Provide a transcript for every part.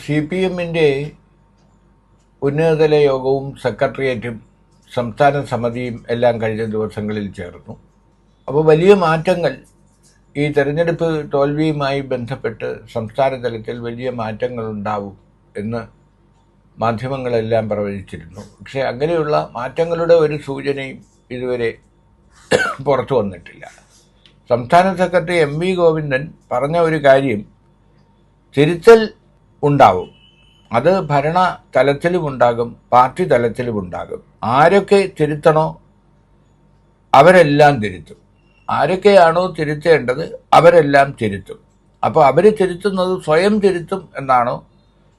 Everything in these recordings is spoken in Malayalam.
സി പി എമ്മിന്റെ ഉന്നതതല യോഗവും സെക്രട്ടേറിയറ്റും സംസ്ഥാന സമിതിയും എല്ലാം കഴിഞ്ഞ ദിവസങ്ങളിൽ ചേർന്നു. അപ്പോൾ വലിയ മാറ്റങ്ങൾ ഈ തെരഞ്ഞെടുപ്പ് തോൽവിയുമായി ബന്ധപ്പെട്ട് സംസ്ഥാന തലത്തിൽ വലിയ മാറ്റങ്ങൾ ഉണ്ടാവും എന്ന് മാധ്യമങ്ങളെല്ലാം പ്രവചിച്ചിരുന്നു പക്ഷേ അങ്ങനെയുള്ള മാറ്റങ്ങളുടെ ഒരു സൂചനയും ഇതുവരെ പുറത്തു വന്നിട്ടില്ല. സംസ്ഥാന സെക്രട്ടറി എം വി ഗോവിന്ദൻ പറഞ്ഞ ഒരു കാര്യം തിരുത്തൽ ഉണ്ടാവും. അത് ഭരണ തലത്തിലും ഉണ്ടാകും പാർട്ടി തലത്തിലും ഉണ്ടാകും ആരൊക്കെ തിരുത്തണോ അവരെല്ലാം തിരുത്തും. ആരൊക്കെയാണോ തിരുത്തേണ്ടത് അവരെല്ലാം തിരുത്തും. അപ്പോൾ അവർ തിരുത്തുന്നത് സ്വയം തിരുത്തും എന്നാണോ?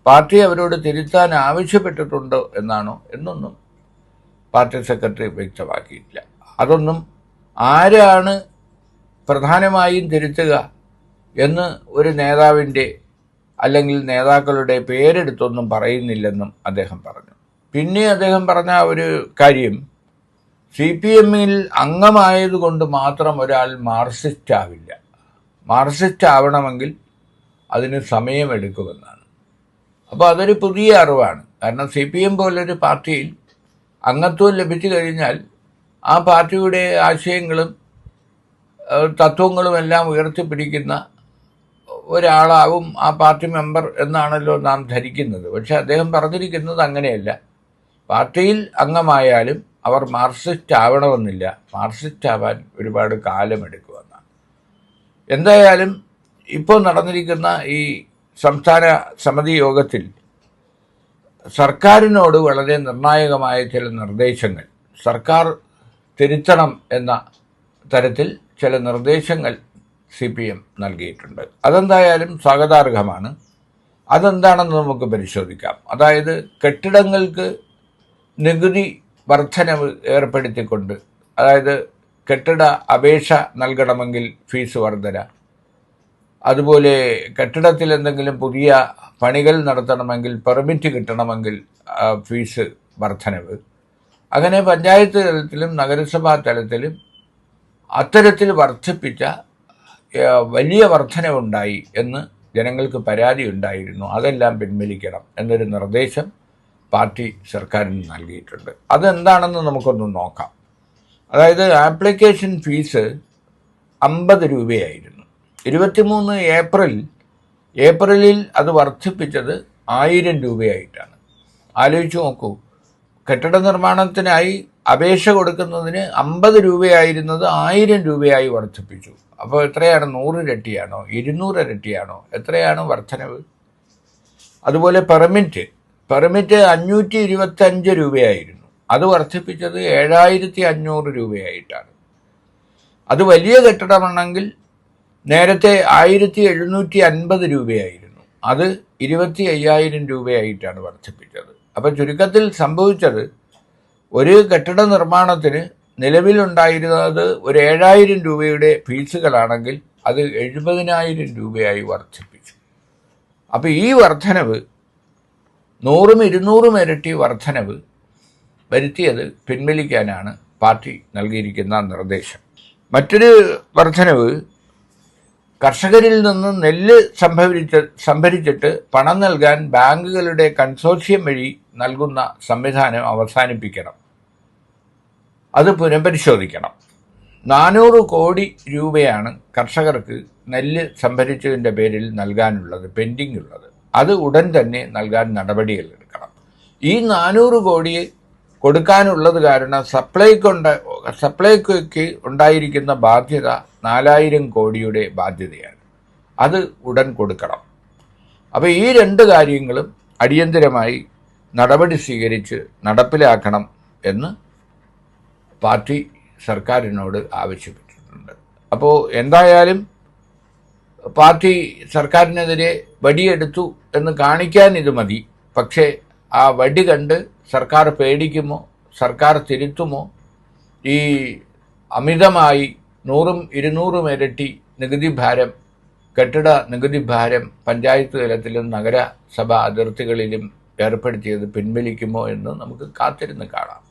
പാർട്ടി അവരോട് തിരുത്താൻ ആവശ്യപ്പെട്ടിട്ടുണ്ടോ എന്നാണോ? എന്നൊന്നും പാർട്ടി സെക്രട്ടറി വ്യക്തമാക്കിയിട്ടില്ല. അതൊന്നും ആരാണ് പ്രധാനമായും തിരുത്തുക എന്ന് ഒരു നേതാവിന്റെ അല്ലെങ്കിൽ നേതാക്കളുടെ പേരെടുത്തൊന്നും പറയുന്നില്ലെന്നും അദ്ദേഹം പറഞ്ഞു. പിന്നെ അദ്ദേഹം പറഞ്ഞ ഒരു കാര്യം സി പി എമ്മിൽ അംഗമായതുകൊണ്ട് മാത്രം ഒരാൾ മാർക്സിസ്റ്റ് ആവില്ല മാർക്സിസ്റ്റ് ആവണമെങ്കിൽ അതിന് സമയമെടുക്കുമെന്നാണ്. അപ്പോൾ അതൊരു പുതിയ അറിവാണ്. കാരണം സി പി എം പോലൊരു പാർട്ടിയിൽ അംഗത്വം ലഭിച്ചു കഴിഞ്ഞാൽ ആ പാർട്ടിയുടെ ആശയങ്ങളും തത്വങ്ങളുമെല്ലാം ഉയർത്തിപ്പിടിക്കുന്ന ഒരാളാവും ആ പാർട്ടി മെമ്പർ എന്നാണല്ലോ നാം ധരിക്കുന്നത്. പക്ഷെ അദ്ദേഹം പറഞ്ഞിരിക്കുന്നത് അങ്ങനെയല്ല. പാർട്ടിയിൽ അംഗമായാലും അവർ മാർക്സിസ്റ്റ് ആവണമെന്നില്ല. മാർക്സിസ്റ്റ് ആവാൻ ഒരുപാട് കാലമെടുക്കുമെന്നാണ് എന്തായാലും ഇപ്പോൾ നടന്നിരിക്കുന്ന ഈ സംസ്ഥാന സമിതി യോഗത്തിൽ സർക്കാരിനോട് വളരെ നിർണായകമായ ചില നിർദ്ദേശങ്ങൾ. സർക്കാർ തിരുത്തണം എന്ന തരത്തിൽ ചില നിർദ്ദേശങ്ങൾ സി പി എം നൽകിയിട്ടുണ്ട്. അതെന്തായാലും സ്വാഗതാർഹമാണ്. അതെന്താണെന്ന് നമുക്ക് പരിശോധിക്കാം. അതായത് കെട്ടിടങ്ങൾക്ക് നികുതി വർധനവ് ഏർപ്പെടുത്തിക്കൊണ്ട് അതായത് കെട്ടിട അപേക്ഷ നൽകണമെങ്കിൽ ഫീസ് വർധന അതുപോലെ കെട്ടിടത്തിൽ എന്തെങ്കിലും പുതിയ പണികൾ നടത്തണമെങ്കിൽ പെർമിറ്റ് കിട്ടണമെങ്കിൽ ഫീസ് വർധനവ്. അങ്ങനെ പഞ്ചായത്ത് തലത്തിലും നഗരസഭാ തലത്തിലും അത്തരത്തിൽ വർദ്ധിപ്പിച്ച വലിയ വർധനവുണ്ടായി എന്ന് ജനങ്ങൾക്ക് പരാതി ഉണ്ടായിരുന്നു. അതെല്ലാം പിൻവലിക്കണം എന്നൊരു നിർദ്ദേശം പാർട്ടി സർക്കാരിന് നൽകിയിട്ടുണ്ട്. അതെന്താണെന്ന് നമുക്കൊന്ന് നോക്കാം. അതായത് ആപ്ലിക്കേഷൻ ഫീസ് അമ്പത് രൂപയായിരുന്നു. ഇരുപത്തിമൂന്ന് ഏപ്രിൽ ഏപ്രിലിൽ അത് വർദ്ധിപ്പിച്ചത് ആയിരം രൂപയായിട്ടാണ്. ആലോചിച്ച് നോക്കൂ. കെട്ടിട നിർമ്മാണത്തിനായി അപേക്ഷ കൊടുക്കുന്നതിന് അമ്പത് രൂപയായിരുന്നത് ആയിരം രൂപയായി വർദ്ധിപ്പിച്ചു. അപ്പോൾ എത്രയാണ്? നൂറ് ഇരട്ടിയാണോ? ഇരുന്നൂറ് ഇരട്ടിയാണോ? എത്രയാണ് വർധനവ് അതുപോലെ പെർമിറ്റ്. പെർമിറ്റ് അഞ്ഞൂറ്റി ഇരുപത്തഞ്ച് രൂപയായിരുന്നു. അത് വർദ്ധിപ്പിച്ചത് ഏഴായിരത്തി അഞ്ഞൂറ് രൂപയായിട്ടാണ്. അത് വലിയ കെട്ടിടമാണെങ്കിൽ നേരത്തെ ആയിരത്തി എഴുന്നൂറ്റി അൻപത് രൂപയായിരുന്നു. അത് ഇരുപത്തി അയ്യായിരം രൂപയായിട്ടാണ് വർദ്ധിപ്പിച്ചത്. അപ്പം ചുരുക്കത്തിൽ സംഭവിച്ചത് ഒരു കെട്ടിട നിർമ്മാണത്തിന് നിലവിലുണ്ടായിരുന്നത് ഒരു ഏഴായിരം രൂപയുടെ ഫീസുകളാണെങ്കിൽ അത് എഴുപതിനായിരം രൂപയായി വർദ്ധിപ്പിച്ചു. അപ്പോൾ ഈ വർധനവ് നൂറും ഇരുന്നൂറും ഇരട്ടി വർധനവ് വരുത്തിയത് പിൻവലിക്കാനാണ് പാർട്ടി നൽകിയിരിക്കുന്ന നിർദ്ദേശം. മറ്റൊരു വർധനവ് കർഷകരിൽ നിന്ന് നെല്ല് സംഭരിച്ച സംഭരിച്ചിട്ട് പണം നൽകാൻ ബാങ്കുകളുടെ കൺസോർഷ്യം വഴി നൽകുന്ന സംവിധാനം അവസാനിപ്പിക്കണം. അത് പുനഃപരിശോധിക്കണം. നാനൂറ് കോടി രൂപയാണ് കർഷകർക്ക് നെല്ല് സംഭരിച്ചതിന്റെ പേരിൽ നൽകാനുള്ളത് പെൻഡിംഗ് ഉള്ളത് അത് ഉടൻ തന്നെ നൽകാൻ നടപടികൾ എടുക്കണം. ഈ നാനൂറ് കോടി കൊടുക്കാനുള്ളത് കാരണം സപ്ലൈക്കുണ്ട സപ്ലൈക്ക് ഉണ്ടായിരിക്കുന്ന ബാധ്യത നാലായിരം കോടിയുടെ ബാധ്യതയാണ്. അത് ഉടൻ കൊടുക്കണം. അപ്പോൾ ഈ രണ്ട് കാര്യങ്ങളും അടിയന്തിരമായി നടപടി സ്വീകരിച്ച് നടപ്പിലാക്കണം എന്ന് പാർട്ടി സർക്കാരിനോട് ആവശ്യപ്പെട്ടിട്ടുണ്ട്. അപ്പോൾ എന്തായാലും പാർട്ടി സർക്കാരിനെതിരെ വടിയെടുത്തു എന്ന് കാണിക്കാൻ ഇത് മതി. പക്ഷേ ആ വടി കണ്ട് സർക്കാർ പേടിക്കുമോ? സർക്കാർ തിരുത്തുമോ? ഈ അമിതമായി നൂറും ഇരുന്നൂറും ഇരട്ടി നികുതി ഭാരം കെട്ടിട നികുതി ഭാരം പഞ്ചായത്ത് തലത്തിലും നഗരസഭ അതിർത്തികളിലും ഏർപ്പെടുത്തിയത് പിൻവലിക്കുമോ എന്ന് നമുക്ക് കാത്തിരുന്ന് കാണാം.